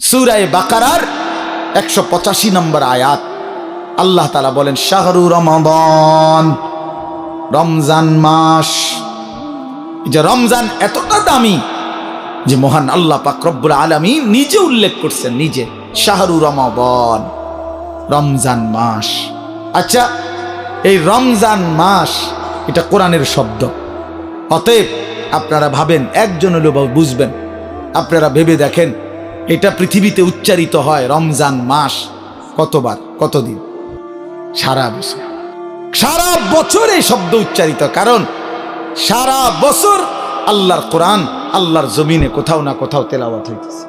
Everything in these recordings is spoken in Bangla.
সুরায় বাকারার একশো পঁচাশি নম্বর আয়াত। আল্লাহ তালা বলেন, শাহরু রমাদন, রমজান মাস। যে রমজান এতটা দামি যে মহান আল্লাহ পাক আলমী নিজে উল্লেখ করছেন, নিজে। শাহরু রমাদন, রমজান মাস। আচ্ছা এই রমজান মাস এটা কোরআনের শব্দ। অতএব আপনারা ভাবেন, একজন হলেও বুঝবেন। আপনারা ভেবে দেখেন এটা পৃথিবীতে উচ্চারিত হয় রমজান মাস কতবার? কতদিন? সারা বছর। সারা বছর এই শব্দ উচ্চারিত, কারণ সারা বছর আল্লাহর কোরআন আল্লাহর জমিনে কোথাও না কোথাও তেলাওয়াত হইতেছে।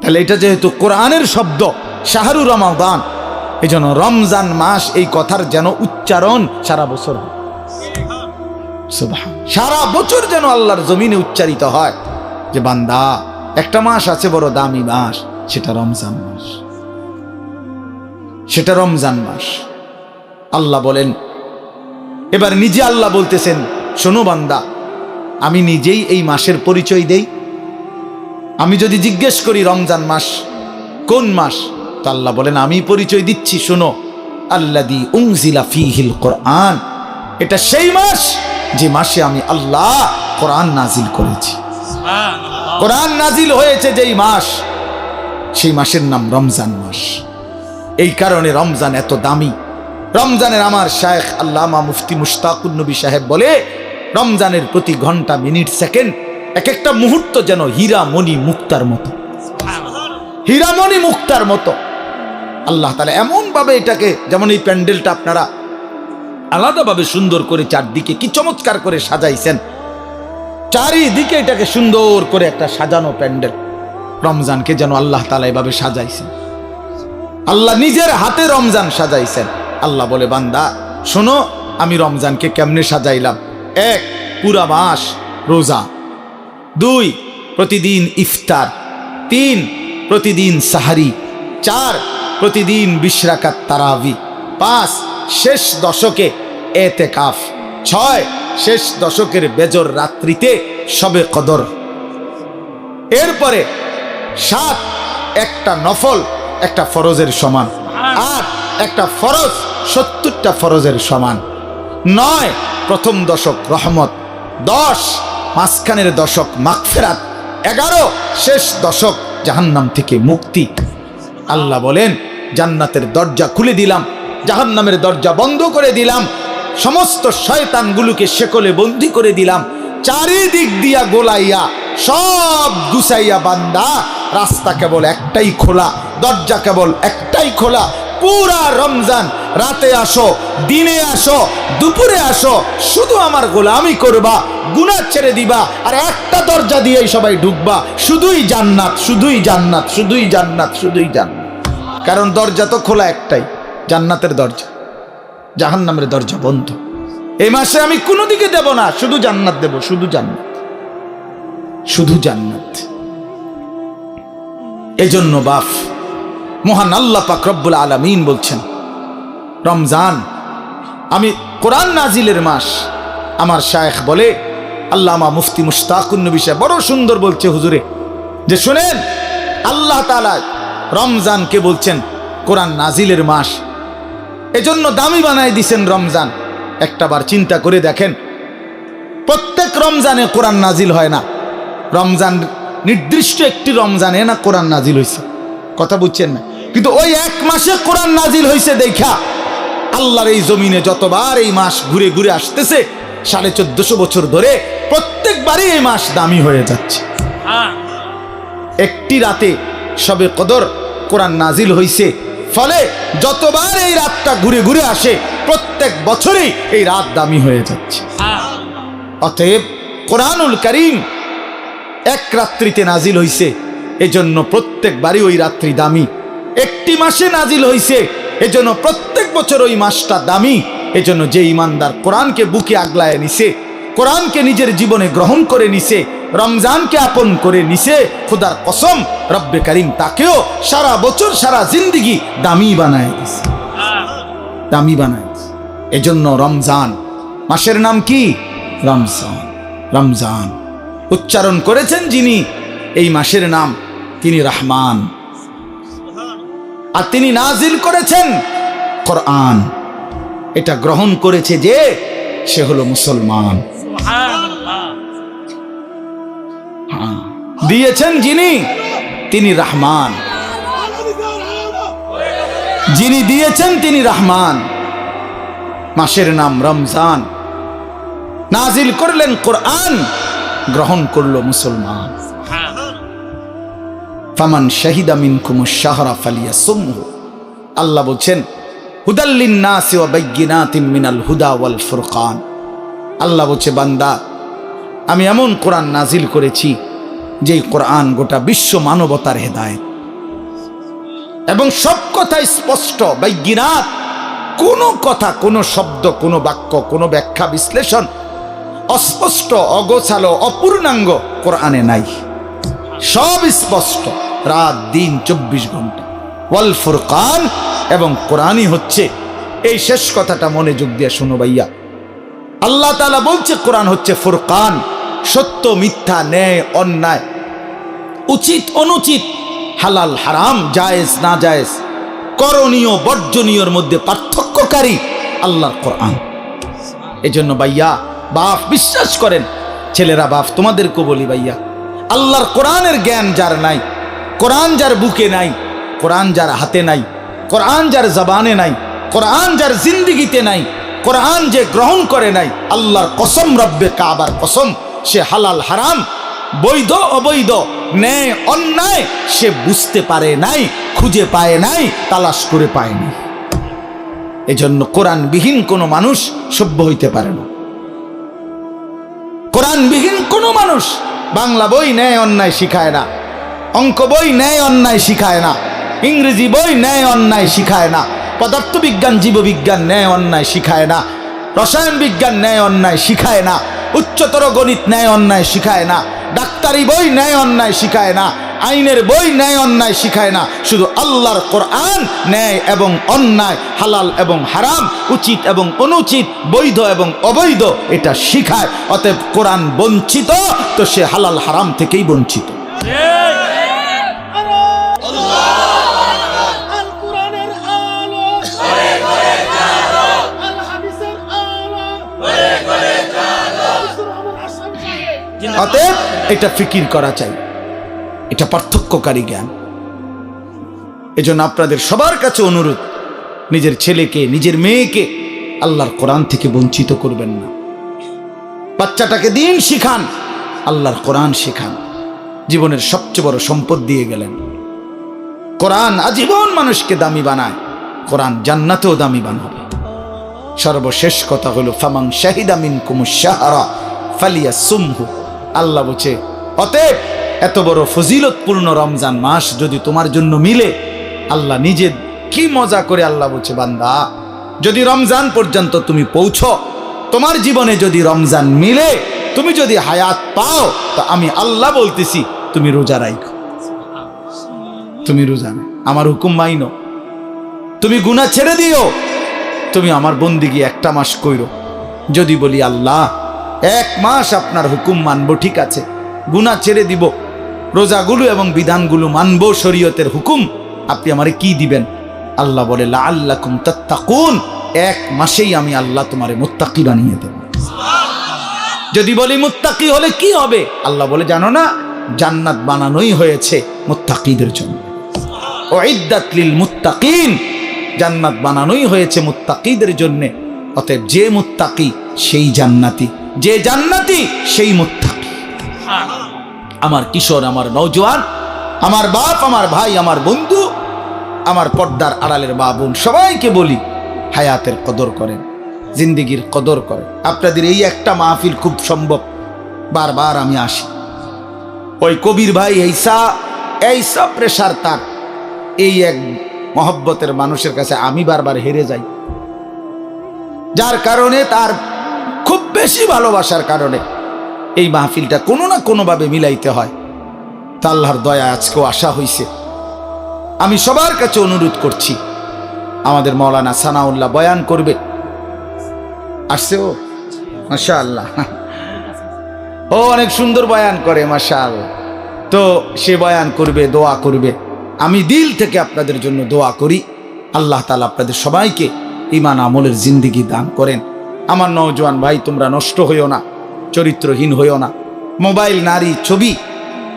তাহলে এটা যেহেতু কোরআনের শব্দ, শাহরু রমাদান এই জন্য রমজান মাস এই কথার যেন উচ্চারণ সারা বছর সারা বছর যেন আল্লাহর জমিনে উচ্চারিত হয় যে বান্দা একটা মাস আছে বড় দামি মাস, সেটা রমজান মাস। সেটা রমজান মাস। আল্লাহ বলেন, এবার নিজে আল্লাহ বলতেছেন, শোনো বান্দা, আমি নিজেই এই মাসের পরিচয় দেই। আমি যদি জিজ্ঞেস করি রমজান মাস, কোন মাস? তো আল্লাহ বলেন, আমি পরিচয় দিচ্ছি, শোনো আল্লাদি উংজিলা ফিহিল কোরআন। এটা সেই মাস, যে মাসে আমি আল্লাহ কোরআন নাজিল করেছি। কোরআন নাজিল হয়েছে যেই মাস, সেই মাসের নাম রমজান মাস। এই কারণে রমজান এত দামি। রমজানের আমার শায়েখ আল্লামা মুফতি মুশতাকুর নবী সাহেব বলে, রমজানের প্রতি ঘণ্টা, মিনিট, সেকেন্ড এক একটা মুহূর্ত যেন হীরা মণি মুক্তার মতো। হীরামণি মুক্তার মতো। আল্লাহ তালা এমনভাবে এটাকে, যেমন এই প্যান্ডেলটা আপনারা আলাদাভাবে সুন্দর করে চারদিকে কি চমৎকার করে সাজাইছেন চারিদিকে এটাকে সুন্দর করে একটা সাজানো প্যান্ডেল। রমজানকে যেন আল্লাহ তালা এভাবে সাজাইছেন। আল্লাহ নিজের হাতে রমজান সাজাইছেন। আল্লাহ বলে, বান্দা, শোনো, আমি রমজানকে কেমনে সাজাইলাম? এক, পুরা মাস রোজা। দুই, প্রতিদিন ইফতার। তিন, প্রতিদিন সাহারি। চার, প্রতিদিন বিশ্রাকাত তারাবি। পাঁচ, শেষ দশকে এতে কাফ ছয় শেষ দশকের বেজর রাত্রিতে সবে কদর। এরপরে সাত একটা নফল একটা ফরজের সমান। আট একটা ফরজ সত্তরটা ফরজের সমান। নয় প্রথম দশক রহমত। দশ মাঝখানের দশক মাগফেরাত। এগারো শেষ দশক জাহান্নাম থেকে মুক্তি। আল্লাহ বলেন জান্নাতের দরজা খুলে দিলাম জাহান্নামের দরজা বন্ধ করে দিলাম। সমস্ত শয়তানগুলোকে শেকলে বন্দি করে দিলাম। চারিদিক দিয়া গোলাইয়া, সব গুছাইয়া বান্দা, রাস্তা কেবল একটাই খোলা, দরজা কেবল একটাই খোলা। পুরা রমজান রাতে আসো, দিনে আসো, দুপুরে আসো, শুধু আমার গোলামি করবা গুণা ছেড়ে দিবা, আর একটা দরজা দিয়েই সবাই ঢুকবা। শুধুই জান্নাত শুধুই জান্নাত শুধুই জান্নাত শুধুই জান্নাত। কারণ দরজা তো খোলা একটাই, জান্নাতের দরজা। জাহান্নামের দরজা বন্ধ। এই মাসে আমি কোনো দিকে দেব না, শুধু জান্নাত দেব, শুধু জান্নাত। শুধু জান্নাত। এজন্য বাফ মহান আল্লাহ পাক রব্বুল আলামিন বলছেন, রমজান, আমি কোরআন নাজিলের মাস, আমার শায়েখ বলে, আল্লামা মুফতি মুশতাকুন নবী সাহেব বড় সুন্দর বলছে হুজুরে। যে শুনেন, আল্লাহ তাআলা রমজানকে বলছেন, কোরআন নাজিলের মাস এজন্য দামি বানায় দিছেন রমজান। একটাবার চিন্তা করে দেখেন প্রত্যেক রমজানে কোরআন নাজিল হয় না। রমজান নির্দিষ্ট একটি রমজানে না কোরআন নাজিল হয়েছে কথা বুঝছেন না? কিন্তু ওই এক মাসে কোরআন নাজিল হয়েছে দেখা আল্লাহর এই জমিনে যতবার এই মাস ঘুরে ঘুরে আসতেছে সাড়ে চোদ্দশো বছর ধরে প্রত্যেকবারই এই মাস দামি হয়ে যাচ্ছে। একটি রাতে সবে কদর কোরআন নাজিল হইছে ফলে যতবার এই রাতটা ঘুরে ঘুরে আসে, প্রত্যেক বছরেই এই রাত দামি হয়ে যাচ্ছে। অতএব কোরআনুল করিম এক রাত্রিতে নাজিল হইছে, এজন্য প্রত্যেকবারই ওই রাত্রি দামি। একটি মাসে নাজিল হইছে, এজন্য প্রত্যেক বছর ওই মাসটা দামি, এজন্য যে ইমানদার কোরআনকে বুকে আগলায় নিছে কোরআনকে নিজের জীবনে গ্রহণ করে নিছে, রমজানকে আপন করে নিছে, খুদার কসম, রব্বে করিম তাকেও সারা বছর সারা জিন্দিগি দামি বানায় দিছে। দামি বানায় এজন্য রমজান, মাসের নাম কি? রমজান রমজান। উচ্চারণ করেছেন যিনি, এই মাসের নাম তিনি রহমান। আর তিনি নাজিল করেছেন কোরআন। এটা গ্রহণ করেছে যে, সে হলো মুসলমান। দিয়েছেন যিনি, তিনি রহমান। যিনি দিয়েছেন, তিনি রহমান। মাসের নাম রমজান। নাজিল করলেন কোরআন, গ্রহণ করল মুসলমান। ফামান শাহিদা মিনকুম শাহরা ফালিয়া সুমহু আল্লাহ বলছেন হুদাল্লিন নাসি ওয়া বাইয়িনাতিন মিনাল হুদা ওয়াল ফুরকান। আল্লাহ বলছে, বান্দা, আমি এমন কোরআন নাজিল করেছি যেই কোরআন গোটা বিশ্ব মানবতার হেদায়েত। এবং সব কথাই স্পষ্ট বাইগিনাত কোনো কথা, কোনো শব্দ, কোনো বাক্য, কোনো ব্যাখ্যা, বিশ্লেষণ অস্পষ্ট, অগোছালো, অপূর্ণাঙ্গ কোরআনে নাই। সব স্পষ্ট, রাত, দিন, চব্বিশ ঘণ্টা। ওয়াল ফুরকান, এবং কোরআনই হচ্ছে। এই শেষ কথাটা মনে যোগ দিয়ে শোনো ভাইয়া। আল্লাহ তালা বলছে, কোরআন হচ্ছে ফুরকান, সত্য, মিথ্যা, ন্যায়, অন্যায়, উচিত, অনুচিত, হালাল, হারাম, জায়েজ, না জায়েজ, করণীয়, বর্জনীয়র মধ্যে পার্থক্যকারী আল্লাহর কোরআন। এজন্য ভাইয়া, বাপ, বিশ্বাস করেন, ছেলেরা, বাপ তোমাদেরকে বলি ভাইয়া, আল্লাহর কোরআনের জ্ঞান যার নাই, কোরআন যার বুকে নাই, কোরআন যার হাতে নাই, কোরআন যার জবানে নাই, কোরআন যার জিন্দিগিতে নাই কোরআন যে গ্রহণ করে নাই, আল্লাহর কসম, রব্বে কাবার কসম, সে হালাল, হারাম, বৈধ, অবৈধ, ন্যায়, অন্যায়, সে বুঝতে পারে নাই, খুঁজে পায় নাই, তালাশ করে পায়নি। এজন্য কোরআনবিহীন কোনো মানুষ সভ্য হইতে পারে না। কোরআনবিহীন কোনো মানুষ বাংলা বই ন্যায়, অন্যায় শিখায় না। অঙ্ক বই ন্যায়, অন্যায় শিখায় না। ইংরেজি বই ন্যায়, অন্যায় শিখায় না। পদার্থবিজ্ঞান, জীববিজ্ঞান ন্যায় অন্যায় শিখায় না। রসায়ন বিজ্ঞান ন্যায় অন্যায় শিখায় না। উচ্চতর গণিত ন্যায় অন্যায় শিখায় না। ডাক্তারি বই ন্যায় অন্যায় শিখায় না। আইনের বই ন্যায় অন্যায় শিখায় না। শুধু আল্লাহর কোরআন ন্যায় এবং অন্যায়, হালাল এবং হারাম, উচিত এবং অনুচিত, বৈধ এবং অবৈধ এটা শিখায়। অতএব কোরআন বঞ্চিত, তো সে হালাল হারাম থেকেই বঞ্চিত। অতএব এটা ফিকির করা চাই। এটা পার্থক্যকারী জ্ঞান। এজন্য আপনাদের সবার কাছে অনুরোধ, নিজের ছেলেকে, নিজের মেয়েকে আল্লাহর কোরআন থেকে বঞ্চিত করবেন না। বাচ্চাটাকে দিন শিখান, আল্লাহর কোরআন শিখান। জীবনের সবচেয়ে বড় সম্পদ দিয়ে গেলেন। কোরআন আজীবন মানুষকে দামি বানায়, কোরআন জান্নাতেও দামি বানাবে। সর্বশেষ কথা হলো ফামাং শাহিদা মিন কুমুশাহারা ফালিয়া সুমহু আল্লাহ বলছে অতএব এত বড় ফজিলতপূর্ণ রমজান মাস যদি তোমার জন্য মিলে, আল্লাহ নিজে কি মজা করে আল্লাহ বলছে বান্দা। যদি রমজান পর্যন্ত তুমি পৌঁছ, তোমার জীবনে যদি রমজান মিলে, তুমি যদি হায়াত পাও, তো আমি আল্লাহ বলতেছি, তুমি রোজা রাখো তুমি রোজা। আমার হুকুম মাইনো তুমি গুনাহ ছেড়ে দিও। তুমি আমার বন্দিগি একটা মাস কইরো। যদি বলি আল্লাহ এক মাস আপনার হুকুম মানবো, ঠিক আছে। গুনাহ ছেড়ে দিব। রোজাগুলো এবং বিধানগুলো মানবো, শরীয়তের হুকুম। আপনি আমারে কি দিবেন? আল্লাহ বলে লা আল্লাকুম তাত্তাকুন। এক মাসেই আমি আল্লাহ তোমারে মুত্তাকি বানিয়ে দেব। যদি বলি মুত্তাকি হলে কি হবে? আল্লাহ বলে, জানো না, জান্নাত বানানোই হয়েছে মুত্তাকিদের জন্য। ওইদাত মুত্তাকিন। জান্নাত বানানোই হয়েছে মুত্তাকিদের জন্যে। অতএব যে মুত্তাকি সেই জান্নাতি। যে জান্নাতি, সেই মুত্তাকি। আমার কিশোর, আমার নৌজওয়ান আমার বাপ, আমার ভাই, আমার বন্ধু, আমার পর্দার আড়ালের মা সবাইকে বলি, হায়াতের কদর করেন, জিন্দিগির কদর করেন। আপনাদের এই একটা মাহফিল খুব সম্ভব। বারবার আমি আসি। ওই কবির ভাই এইসা এইসা প্রেশার তার। এই এক মহব্বতের মানুষের কাছে আমি বারবার হেরে যাই। যার কারণে তার বেশি ভালোবাসার কারণে এই মাহফিলটা কোনো না কোনোভাবে মিলাইতে হয়। তা আল্লাহর দয়া আজকেও আশা হইছে। আমি সবার কাছে অনুরোধ করছি, আমাদের মৌলানা সানাউল্লাহ বয়ান করবে। আসছে ও? মাশা আল্লাহ ও অনেক সুন্দর বয়ান করে মাশা তো সে বয়ান করবে, দোয়া করবে। আমি দিল থেকে আপনাদের জন্য দোয়া করি। আল্লাহ তালা আপনাদের সবাইকে ইমান আমলের জিন্দিগি দান করেন। আমার নওজোয়ান ভাই, তোমরা নষ্ট হইও না, চরিত্রহীন হইও না। মোবাইল, নারী, ছবি,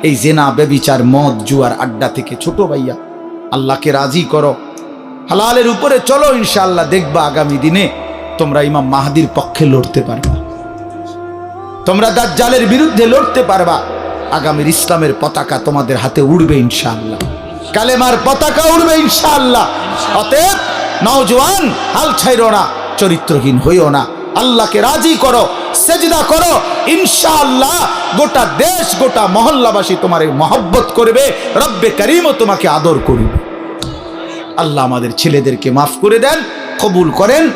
এই জেনা বেবিচার মদ, জুয়ার আড্ডা থেকে ছোট ভাইয়া, আল্লাহকে রাজি করো। হালালের উপরে চলো ইনশাল্লাহ দেখবা আগামী দিনে তোমরা ইমাম মাহাদির পক্ষে লড়তে পারবা। তোমরা দাজ্জালের বিরুদ্ধে লড়তে পারবা। আগামীর ইসলামের পতাকা তোমাদের হাতে উড়বে, ইনশাআল্লাহ। কালেমার পতাকা উড়বে, ইনশাআল্লাহ। অতএব নওজোয়ান, হাল ছাইরো না, চরিত্রহীন হইও না। আল্লাহকে রাজি করো, সেজদা করো, ইনশাআল্লাহ গোটা দেশ, গোটা মহল্লাবাসী তোমার এই মহব্বত করবে, রব্বে করিমও তোমাকে আদর করবে। আল্লাহ আমাদের ছেলেদেরকে মাফ করে দেন, কবুল করেন।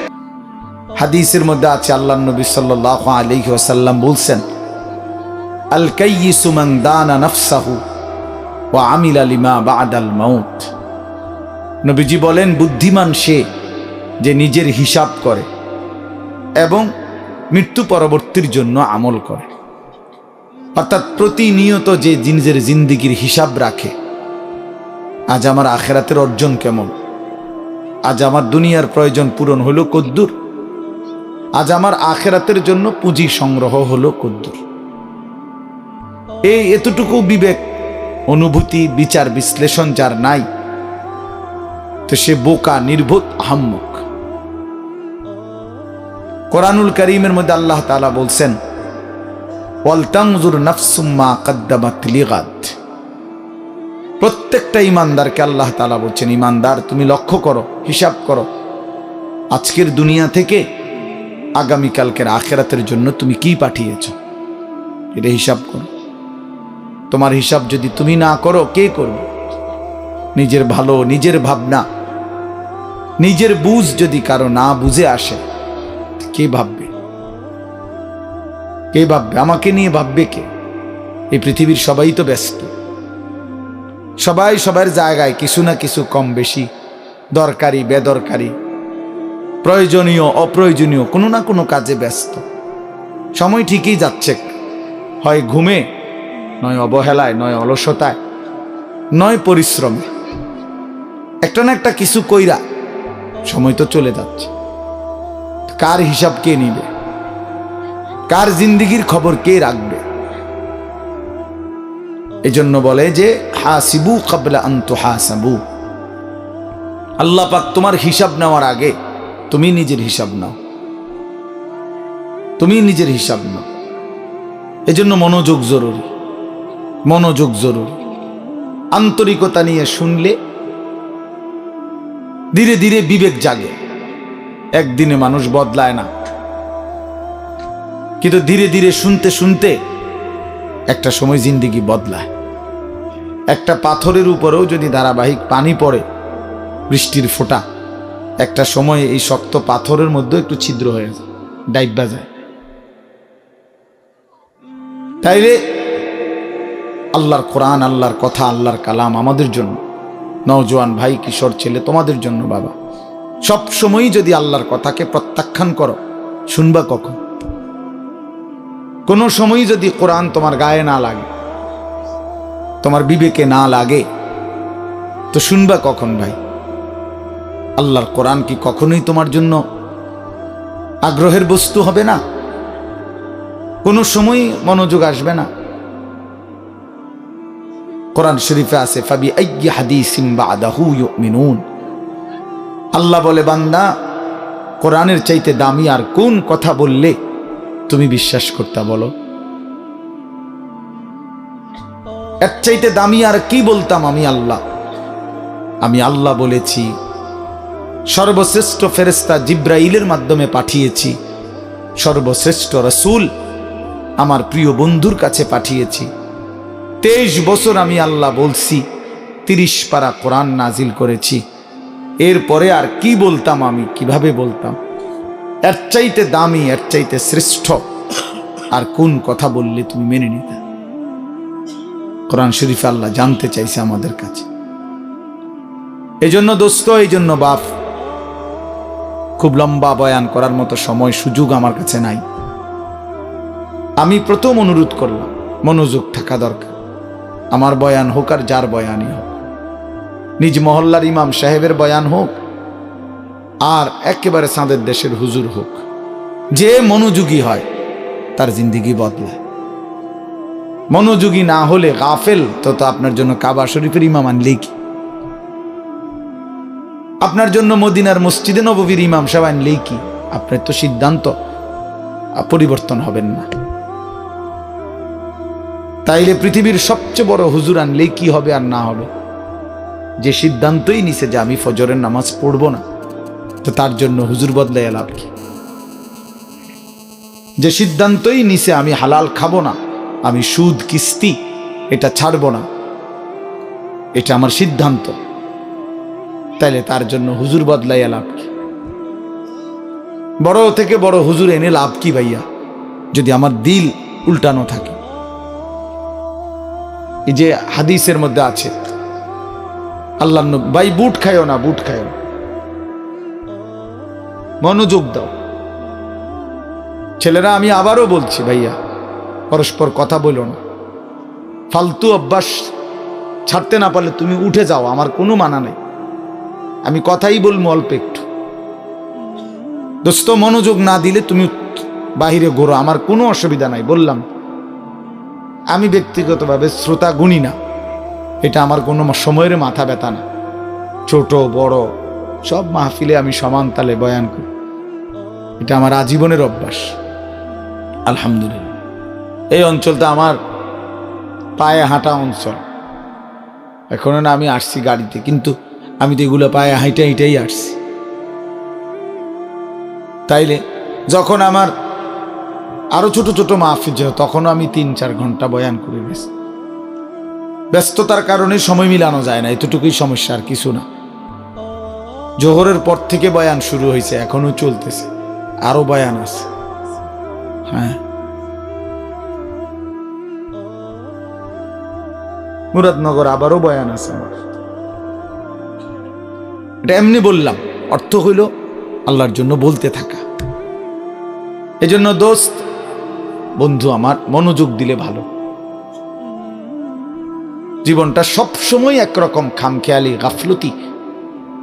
হাদিসের মধ্যে আছে আল্লাহ নবী সাল্লাহ আলহি ওয়াসাল্লাম বলছেন আল কাইয়িসু মান দানা নাফসাহু ওয়া আমিলা লিমা বাদাল মাউত। নবীজি বলেন, বুদ্ধিমান সে যে নিজের হিসাব করে। এবং মৃত্যু পরবর্তীর জন্য আমল করে। অর্থাৎ প্রতিনিয়ত যে নিজের জিন্দিগির হিসাব রাখে, আজ আমার আখেরাতের অর্জন কেমন? আজ আমার দুনিয়ার প্রয়োজন পূরণ হলো কদ্দুর। আজ আমার আখেরাতের জন্য পুঁজি সংগ্রহ হলো কদ্দুর। এই এতটুকু বিবেক, অনুভূতি, বিচার, বিশ্লেষণ যার নাই, তো সে বোকা, নির্বোধ, আহম্মক। কোরআনুল করিমের মধ্যে আল্লাহ তালা বলছেন ওয়ালতাংজুর নাফসুম্মা কাদ্দামাত লিগাত প্রত্যেকটা ইমানদারকে আল্লাহ তালা বলছেন, ইমানদার, তুমি লক্ষ্য করো, হিসাব করো। আজকের দুনিয়া থেকে আগামীকালকের আখেরাতের জন্য তুমি কি পাঠিয়েছ? এটা হিসাব করো। তোমার হিসাব যদি তুমি না করো, কে করবে? নিজের ভালো, নিজের ভাবনা, নিজের বুঝ যদি কারও না বুঝে আসে কে ভাববে? কে ভাববে? আমাকে নিয়ে ভাববে কে? এই পৃথিবীর সবাই তো ব্যস্ত। সবাই সবার জায়গায় কিছু না কিছু কম বেশি দরকারি, বেদরকারি, প্রয়োজনীয়, অপ্রয়োজনীয়, কোনো না কোনো কাজে ব্যস্ত। সময় ঠিকই যাচ্ছে। হয় ঘুমে, নয় অবহেলায়, নয় অলসতায়, নয় পরিশ্রমে। একটা না একটা কিছু কইরা সময় তো চলে যাচ্ছে। কার হিসাব কে নিবে? কার জিন্দিগির খবর কে রাখবে? এজন্য বলে যে, হাসিবু কাবলা আন্ত হাসাবু আল্লাহ পাক তোমার হিসাব নেওয়ার আগে তুমি নিজের হিসাব নাও। তুমি নিজের হিসাব নাও। এজন্য মনোযোগ জরুরি। মনোযোগ জরুরি। আন্তরিকতা নিয়ে শুনলে ধীরে ধীরে বিবেক জাগে। একদিনে মানুষ বদলায় না। কিন্তু ধীরে ধীরে শুনতে শুনতে একটা সময় জিন্দিগি বদলায়। একটা পাথরের উপরেও যদি ধারাবাহিক পানি পড়ে, বৃষ্টির ফোঁটা, একটা সময় এই শক্ত পাথরের মধ্যে একটু ছিদ্র হয়ে যায় ডাইবা যায়। তাইলে আল্লাহর কোরআন, আল্লাহর কথা, আল্লাহর কালাম আমাদের জন্য। নওজোয়ান ভাই, কিশোর ছেলে তোমাদের জন্য বাবা। সব সময়ই যদি আল্লাহর কথাকে প্রত্যাখ্যান করো, শুনবা কখন? কোনো সময়ই যদি কোরআন তোমার গায়ে না লাগে, তোমার বিবেকে না লাগে, তো শুনবা কখন ভাই? আল্লাহর কোরআন কি কখনোই তোমার জন্য আগ্রহের বস্তু হবে না? কোনো সময় মনোযোগ আসবে না? কোরআন শরীফে আছে, ফাবি আইয়ি হাদিসিম বাদাহু ইউমিনুন। আল্লাহ বলে, বান্দা, কোরআনের চাইতে দামি আর কোন কথা বললে তুমি বিশ্বাস করতে বলো? এর চাইতে দামি আর কি বলতাম আমি আল্লাহ? আমি আল্লাহ বলেছি, সর্বশ্রেষ্ঠ ফেরেস্তা জিব্রাইলের মাধ্যমে পাঠিয়েছি, সর্বশ্রেষ্ঠ রসুল আমার প্রিয় বন্ধুর কাছে পাঠিয়েছি। তেইশ বছর আমি আল্লাহ বলছি, তিরিশ পারা কোরআন নাজিল করেছি। এরপরে আর কি বলতাম আমি? কীভাবে বলতাম? এর চাইতে দামি, এর চাইতে শ্রেষ্ঠ। আর কোন কথা বললে তুমি মেনে নিতে? কোরআন শরীফ আল্লাহ জানতে চাইছে আমাদের কাছে। এই জন্য দোস্ত এই জন্য বাপ, খুব লম্বা বয়ান করার মতো সময়, সুযোগ আমার কাছে নাই। আমি প্রথম অনুরোধ করলাম, মনোযোগ থাকা দরকার। আমার বয়ান হোক আর যার বয়ানই হোক। নিজ মহল্লার ইমাম সাহেবের বয়ান হোক, আর একেবারে সাঁদের দেশের হুজুর হোক, যে মনোযোগী হয়, তার জিন্দিগি বদলায়। মনোযোগী না হলে গাফেল, তো তো আপনার জন্য কাবা শরীফের ইমাম আনলেই কি? আপনার জন্য মদিনার মসজিদে নববীর ইমাম সাহেব আনলেই কি? আপনার তো সিদ্ধান্ত পরিবর্তন হবেন না। তাইলে পৃথিবীর সবচেয়ে বড় হুজুর আনলেই কি হবে আর না হবে? যে সিদ্ধান্তই নিছে যে আমি ফজরের নামাজ পড়ব না, তো তার জন্য হুজুর বদলাই লাভ কি? যে সিদ্ধান্তই নিছে আমি হালাল খাব না, আমি সুদ, কিস্তি, এটা ছাড়ব না, এটা আমার সিদ্ধান্ত, তাইলে তার জন্য হুজুর বদলাইয়া লাভ কি? বড় থেকে বড় হুজুর এনে লাভ কি ভাইয়া, যদি আমার দিল উল্টানো থাকে? এই যে হাদিসের মধ্যে আছে আল্লাহ ভাই বুট খায়ও না, বুট খায়ও। মনোযোগ দাও। ছেলেরা, আমি আবারও বলছি ভাইয়া, পরস্পর কথা বলো না। ফালতু অভ্যাস ছাড়তে না পারলে তুমি উঠে যাও, আমার কোনো মানা নেই। আমি কথাই বলব অল্প একটু। দোস্ত, মনোযোগ না দিলে তুমি বাহিরে ঘোরো, আমার কোনো অসুবিধা নাই, বললাম। আমি ব্যক্তিগতভাবে শ্রোতা গুণী না। এটা আমার কোনো সময়ের মাথা ব্যথা না। ছোট, বড়, সব মাহফিলে আমি সমান তালে বয়ান করি। এটা আমার আজীবনের অভ্যাস। আলহামদুলিল্লাহ। এই অঞ্চলটা আমার পায়ে হাঁটা অঞ্চল। এখনও না আমি আসছি গাড়িতে, কিন্তু আমি তো এগুলো পায়ে হাঁটে হেঁটেই আসছি। তাইলে যখন আমার আরও ছোট ছোট মাহফিল ছিল, তখনও আমি তিন, চার ঘণ্টা বয়ান করে গেছি। ব্যস্ততার কারণে সময় মিলানো যায় না, এতটুকুই সমস্যা আর কিছু না। জোহরের পর থেকে বয়ান শুরু হয়েছে এখনও চলতেছে। আরও বয়ান আছে। হ্যাঁ। মুরাদনগর আবারও বয়ান আছে আমার। এটা এমনি বললাম, অর্থ হইল আল্লাহর জন্য বলতে থাকা। এজন্য দোস্ত, বন্ধু আমার, মনোযোগ দিলে ভালো। জীবনটা সবসময় একরকম খামখেয়ালি, গাফলতি।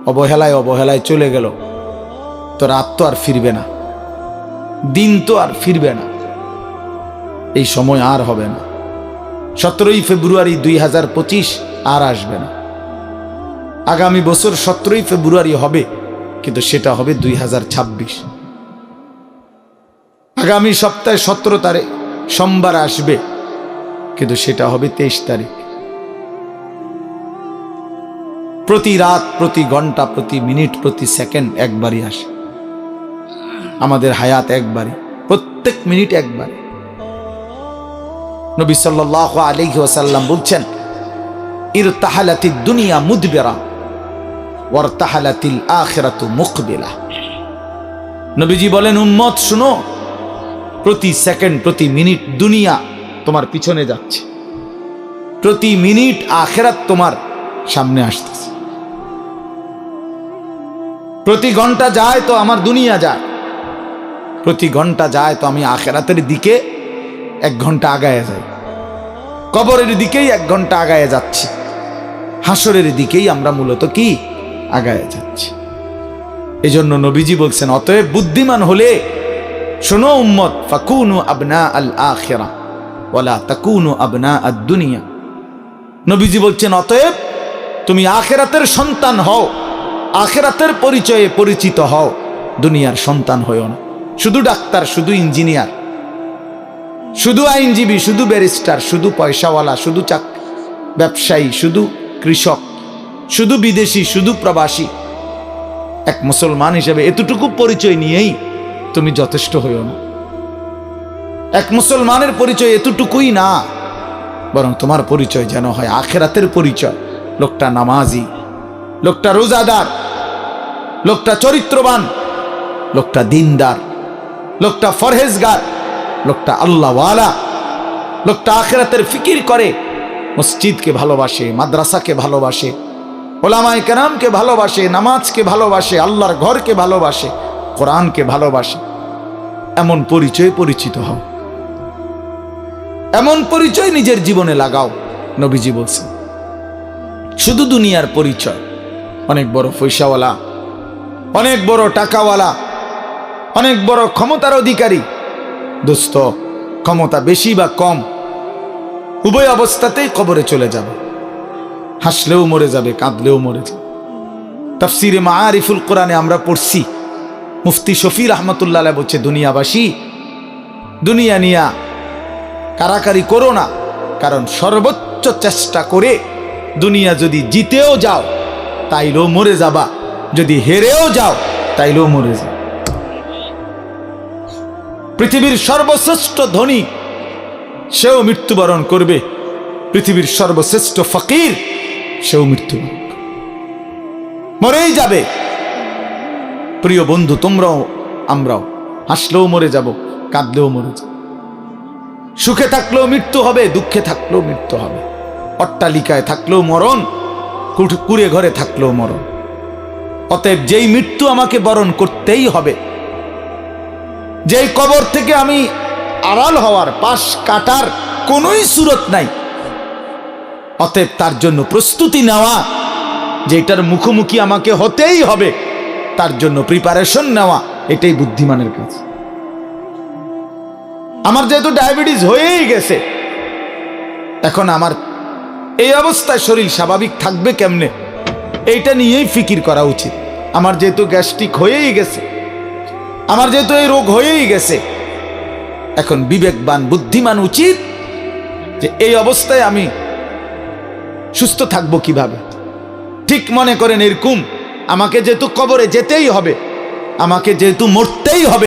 অবহেলায় অবহেলায় চলে গেল। তো রাত তো আর ফিরবে না। দিন তো আর ফিরবে না। এই সময় আর হবে না। সতেরোই ফেব্রুয়ারি দুই হাজার পঁচিশ আর আসবে না। আগামী বছর সতেরোই ফেব্রুয়ারি হবে, কিন্তু সেটা হবে দুই হাজার ছাব্বিশ। আগামী সপ্তাহে সতেরো তারিখ সোমবার আসবে, কিন্তু সেটা হবে তেইশ তারিখ। প্রতি রাত, প্রতি ঘণ্টা, প্রতি মিনিট, প্রতি সেকেন্ড একবারই আসে। আমাদের হায়াত একবারই, প্রত্যেক মিনিট একবারই। নবী সাল্লাহ আলাইহি ওয়াসাল্লাম বলছেন ইর তাহালাতি দুনিয়া মুদবেরা ওর তাহালাতিল আখেরাতু মুকবিলা। নবীজি বলেন, উম্মত, শুনো, প্রতি সেকেন্ড, প্রতি মিনিট দুনিয়া তোমার পিছনে যাচ্ছে। প্রতি মিনিট আখেরাত তোমার সামনে আসতেছে। প্রতি ঘণ্টা যায় তো আমার দুনিয়া যায়। প্রতি ঘণ্টা যায় তো আমি আখেরাতের দিকে এক ঘণ্টা আগায় যাই। কবরের দিকেই এক ঘণ্টা আগায় যাচ্ছি। হাসরের দিকেই আমরা মূলত কি? আগায় যাচ্ছি। এই জন্য নবীজি বলছেন, অতএব বুদ্ধিমান হলে শোনো উম্মত, ফাকুনু আবনা আল আখেরা ওয়ালা তাকুনু আবনা আদ দুনিয়া। নবীজি বলছেন, অতএব তুমি আখেরাতের সন্তান হও। আখেরাতের পরিচয়ে পরিচিত হও। দুনিয়ার সন্তান হও না। শুধু ডাক্তার, শুধু ইঞ্জিনিয়ার, শুধু আইনজীবী, শুধু ব্যারিস্টার, শুধু পয়সাওয়ালা, শুধু চাক, ব্যবসায়ী, শুধু কৃষক, শুধু বিদেশি, শুধু প্রবাসী। এক মুসলমান হিসেবে এতটুকু পরিচয় নিয়েই তুমি যথেষ্ট হইও না। এক মুসলমানের পরিচয় এতটুকুই না, বরং তোমার পরিচয় যেন হয় আখেরাতের পরিচয়। লোকটা নামাজি, লোকটা রোজাদার লোকটা চরিত্রবান, লোকটা দিনদার, লোকটা ফরহেজগার, লোকটা আল্লাহওয়ালা, লোকটা আখেরাতের ফিকির করে, মসজিদকে ভালোবাসে, মাদ্রাসাকে ভালোবাসে, ওলামায় কেরামকে ভালোবাসে, নামাজকে ভালোবাসে, আল্লাহর ঘরকে ভালোবাসে, কোরআনকে ভালোবাসে। এমন পরিচয় পরিচিত হও। এমন পরিচয় নিজের জীবনে লাগাও, নবীজি বলছেন। শুধু দুনিয়ার পরিচয়, অনেক বড় পয়সাওয়ালা অনেক বড় টাকাওয়ালা, অনেক বড় ক্ষমতার অধিকারী। দোস্ত, ক্ষমতা বেশি বা কম, উভয় অবস্থাতেই কবরে চলে যাবে। হাসলেও মরে যাবে, কাঁদলেও মরে যাবে। তাফসিরে মাআরিফুল কোরআনে আমরা পড়ছি, মুফতি শফি রহমতুল্লাহ বলছে, দুনিয়াবাসী, দুনিয়া নিয়া কারাকারি করো না, কারণ সর্বোচ্চ চেষ্টা করে দুনিয়া যদি জিতেও যাও, তাইলেও মরে যাবা। যদি হেরেও যাও, তাইলেও মরে যাও। পৃথিবীর সর্বশ্রেষ্ঠ ধনী, সেও মৃত্যুবরণ করবে। পৃথিবীর সর্বশ্রেষ্ঠ ফকির, সেও মৃত্যুবরণ মরেই যাবে। প্রিয় বন্ধু, তোমরাও, আমরাও। হাসলেও মরে যাব, কাঁদলেও মরে যাব। সুখে থাকলেও মৃত্যু হবে, দুঃখে থাকলেও মৃত্যু হবে। অট্টালিকায় থাকলেও মরণ কুড়ে ঘরে থাকলেও মরণ। অতএব যেই মৃত্যু আমাকে বরণ করতেই হবে, যেই কবর থেকে আমি আড়াল হওয়ার, পাশ কাটার কোনোই সুরত নাই, অতএব তার জন্য প্রস্তুতি নেওয়া যেটার মুখোমুখি আমাকে হতেই হবে, তার জন্য প্রিপারেশন নেওয়া, এটাই বুদ্ধিমানের কাজ। আমার যেহেতু ডায়াবেটিস হয়েই গেছে, এখন আমার এই অবস্থায় শরীর স্বাভাবিক থাকবে কেমনে, এইটা নিয়েই ফিকির করা উচিত। আমার যেহেতু গ্যাস্ট্রিক হয়েই গেছে, আমার যেহেতু এই রোগ হয়েই গেছে, এখন বিবেকবান, বুদ্ধিমান, উচিত যে এই অবস্থায় আমি সুস্থ থাকব কীভাবে? ঠিক মনে করেন এরকম, আমাকে যেহেতু কবরে যেতেই হবে, আমাকে যেহেতু মরতেই হবে